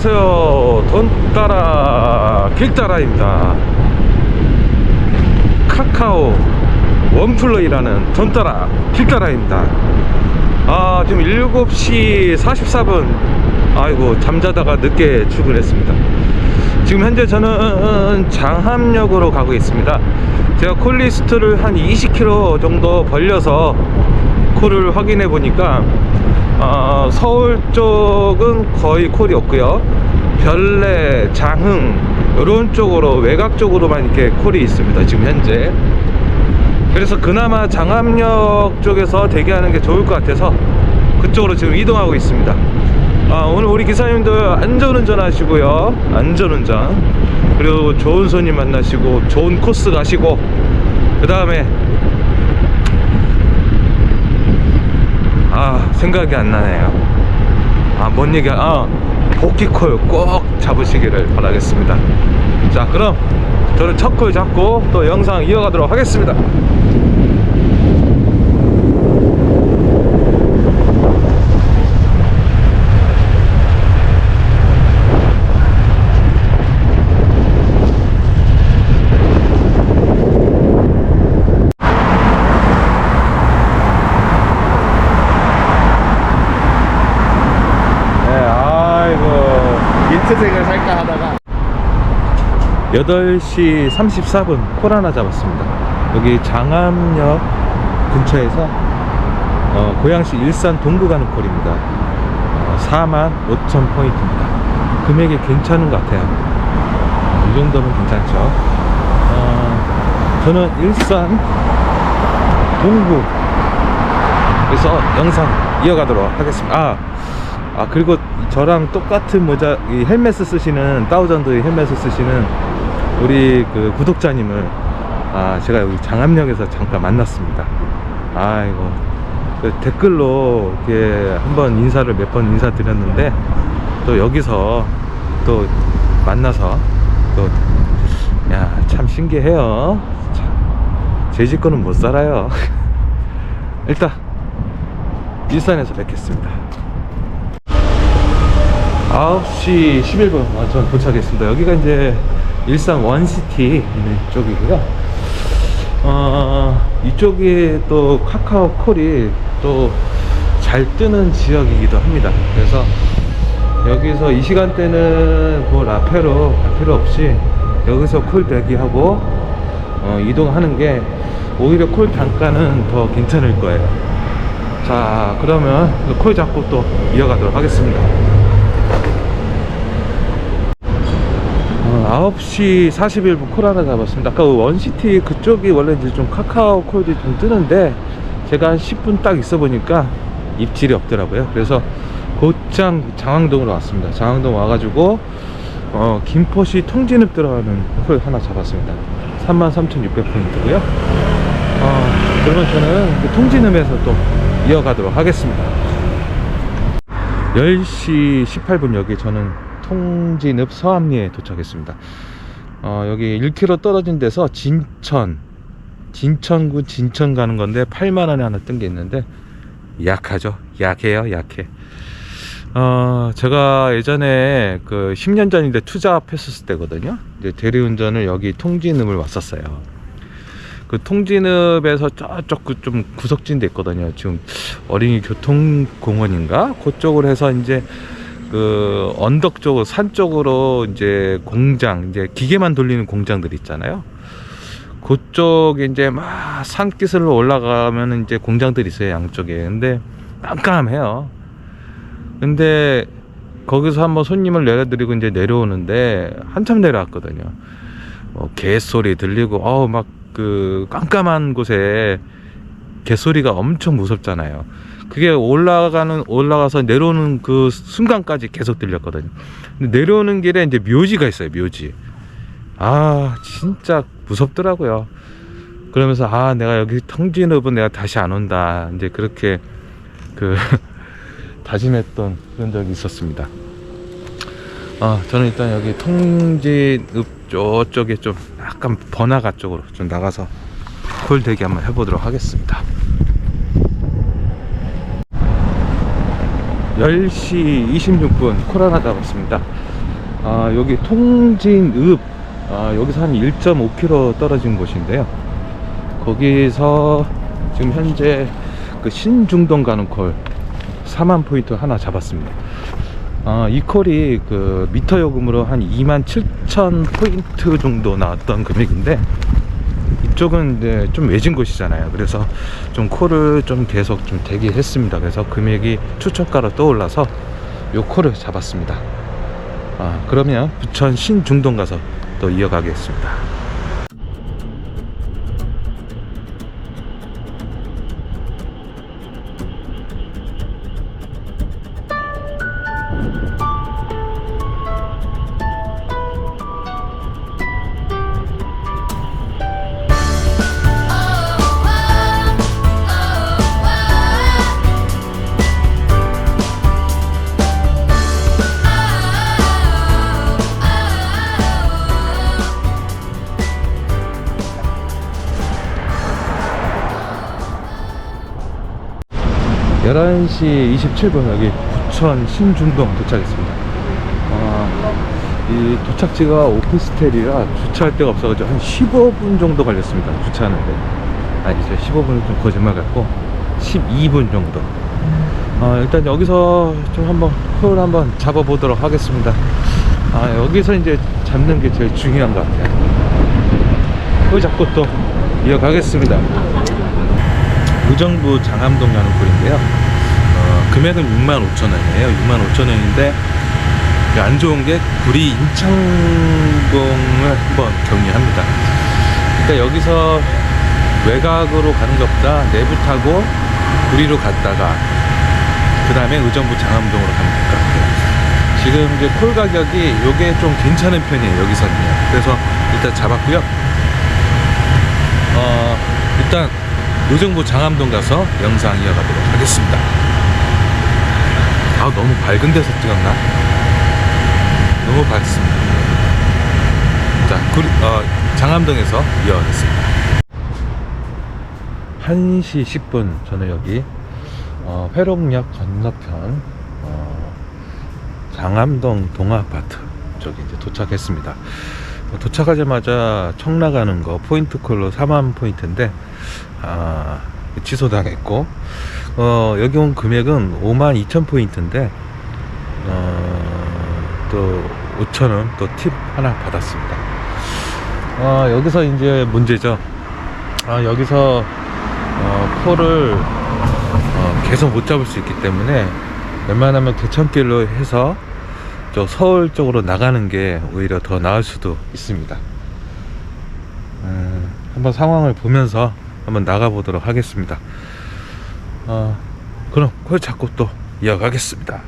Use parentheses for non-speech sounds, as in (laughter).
안녕하세요. 돈 따라 길 따라입니다. 카카오 원플레이라는 돈 따라 길 따라입니다. 아, 지금 7시 44분. 아이고, 잠자다가 늦게 출근했습니다. 지금 현재 저는 장함역으로 가고 있습니다. 제가 콜리스트를 한 20km 정도 벌려서 콜을 확인해 보니까 어, 서울 쪽은 거의 콜이 없고요. 별내, 장흥 이런 쪽으로 외곽 쪽으로만 이렇게 콜이 있습니다. 지금 현재. 그래서 그나마 장암역 쪽에서 대기하는 게 좋을 것 같아서 그쪽으로 지금 이동하고 있습니다. 아, 오늘 우리 기사님들 안전운전 하시고요. 안전운전. 그리고 좋은 손님 만나시고 좋은 코스 가시고 그 다음에 아 생각이 안 나네요. 아 뭔 얘기 아 복귀콜 꼭 잡으시기를 바라겠습니다. 자 그럼 저는 첫 콜 잡고 또 영상 이어가도록 하겠습니다. 네, 아이고 민트색을 살까 하다가 8시 34분 콜 하나 잡았습니다. 여기 장암역 근처에서 어, 고양시 일산 동구 가는 콜입니다. 어, 4만 5천 포인트입니다. 금액이 괜찮은 것 같아요. 이 정도면 괜찮죠. 어, 저는 일산 동구 그래서 영상 이어가도록 하겠습니다. 아, 아 그리고 저랑 똑같은 모자 이 헬멧을 쓰시는 다우전드의 헬멧을 쓰시는 우리 그 구독자님을 아 제가 여기 장암역에서 잠깐 만났습니다. 아이고 그 댓글로 이렇게 한번 인사를 몇 번 인사드렸는데 또 여기서 또 만나서 또 야 참 신기해요. 참, 제 집거는 못 살아요. (laughs) 일단 일산에서 뵙겠습니다. 9시 11분 아, 전 도착했습니다. 여기가 이제 일산 원시티 있는 쪽이고요. 어, 이쪽이 또 카카오 콜이 또 잘 뜨는 지역이기도 합니다. 그래서 여기서 이 시간대는 그 라페로 갈 필요 없이 여기서 콜 대기하고 어, 이동하는 게 오히려 콜 단가는 더 괜찮을 거예요. 자, 그러면 콜 잡고 또 이어가도록 하겠습니다. 9시 41분 콜 하나 잡았습니다. 아까 그 원시티 그쪽이 원래 이제 좀 카카오 콜이 좀 뜨는데 제가 한 10분 딱 있어 보니까 입질이 없더라고요. 그래서 곧장 장항동으로 왔습니다. 장항동 와가지고 어, 김포시 통진읍 들어가는 콜 하나 잡았습니다. 33,600포인트고요. 어, 그러면 저는 그 통진읍에서 또 이어가도록 하겠습니다. 10시 18분 여기 저는 통진읍 서암리에 도착했습니다. 어, 여기 1km 떨어진 데서 진천, 진천구 진천 가는 건데 8만 원에 하나 뜬 게 있는데 약하죠. 약해요, 약해. 어, 제가 예전에 그 10년 전인데 투잡했었을 때거든요. 이제 대리운전을 여기 통진읍을 왔었어요. 그 통진읍에서 저쪽 그 좀 구석진 데 있거든요. 지금 어린이 교통공원인가? 그쪽으로 해서 이제 그 언덕 쪽으로 산 쪽으로 이제 공장 이제 기계만 돌리는 공장들 있잖아요. 그쪽에 이제 막 산기슭로 올라가면 이제 공장들이 있어요 양쪽에. 근데 깜깜해요. 근데 거기서 한번 손님을 내려드리고 이제 내려오는데 한참 내려왔거든요. 뭐 개소리 들리고 어우 막 그 깜깜한 곳에 개소리가 엄청 무섭잖아요. 그게 올라가는 올라가서 내려오는 그 순간까지 계속 들렸거든요. 근데 내려오는 길에 이제 묘지가 있어요. 묘지. 아 진짜 무섭더라고요. 그러면서 아 내가 여기 통진읍은 내가 다시 안 온다. 이제 그렇게 그 (laughs) 다짐했던 그런 적이 있었습니다. 아 저는 일단 여기 통진읍 저쪽에 좀 약간 번화가 쪽으로 좀 나가서 콜 대기 한번 해보도록 하겠습니다. 10시 26분 콜 하나 잡았습니다. 아, 여기 통진읍, 아, 여기서 한 1.5km 떨어진 곳인데요. 거기서 지금 현재 그 신중동 가는 콜 4만 포인트 하나 잡았습니다. 아, 이 콜이 그 미터 요금으로 한 2만 7천 포인트 정도 나왔던 금액인데 이쪽은 이제 좀 외진 곳이잖아요. 그래서 좀 콜을 좀 계속 좀 대기했습니다. 그래서 금액이 추천가로 떠올라서 요 콜을 잡았습니다. 아, 그러면 부천 신중동 가서 또 이어가겠습니다. 열한 시 27분 여기 부천 신중동 도착했습니다. 아, 이 도착지가 오피스텔이라 주차할 데가 없어가지고 한 15분 정도 걸렸습니다. 주차하는데. 아니죠. 15분은 좀 거짓말 같고 12분 정도. 아, 일단 여기서 좀 한번 콜 한번 잡아보도록 하겠습니다. 아, 여기서 이제 잡는 게 제일 중요한 것 같아요. 콜 잡고 또 이어가겠습니다. 의정부 장암동 가는 콜인데요. 어, 금액은 6만 5천 원이에요. 6만 5천 원인데 안 좋은 게 구리 인창동을 한번 경유합니다. 그러니까 여기서 외곽으로 가는 것보다 내부 타고 구리로 갔다가 그 다음에 의정부 장암동으로 가면 될 것 같아요. 지금 이제 콜 가격이 요게 좀 괜찮은 편이에요. 여기서는요. 그래서 일단 잡았고요. 어, 일단 의정부 장암동 가서 영상 이어가도록 하겠습니다. 아 너무 밝은 데서 찍었나? 너무 밝습니다. 자, 구리, 어, 장암동에서 이어가겠습니다. 1시 10분 저는 여기 어, 회록역 건너편 어, 장암동 동아파트 쪽에 이제 도착했습니다. 어, 도착하자마자 청 나가는 거 포인트 콜로 4만 포인트인데 아, 취소당했고 어, 여기 온 금액은 5만 2천 포인트인데 어, 또 5천 원 또 팁 하나 받았습니다. 아, 여기서 이제 문제죠. 아, 여기서 어, 콜을 어, 계속 못 잡을 수 있기 때문에 웬만하면 개천길로 해서 저 서울 쪽으로 나가는 게 오히려 더 나을 수도 있습니다. 음, 한번 상황을 보면서 한번 나가보도록 하겠습니다. 어, 그럼 콜 잡고 또 이어가겠습니다.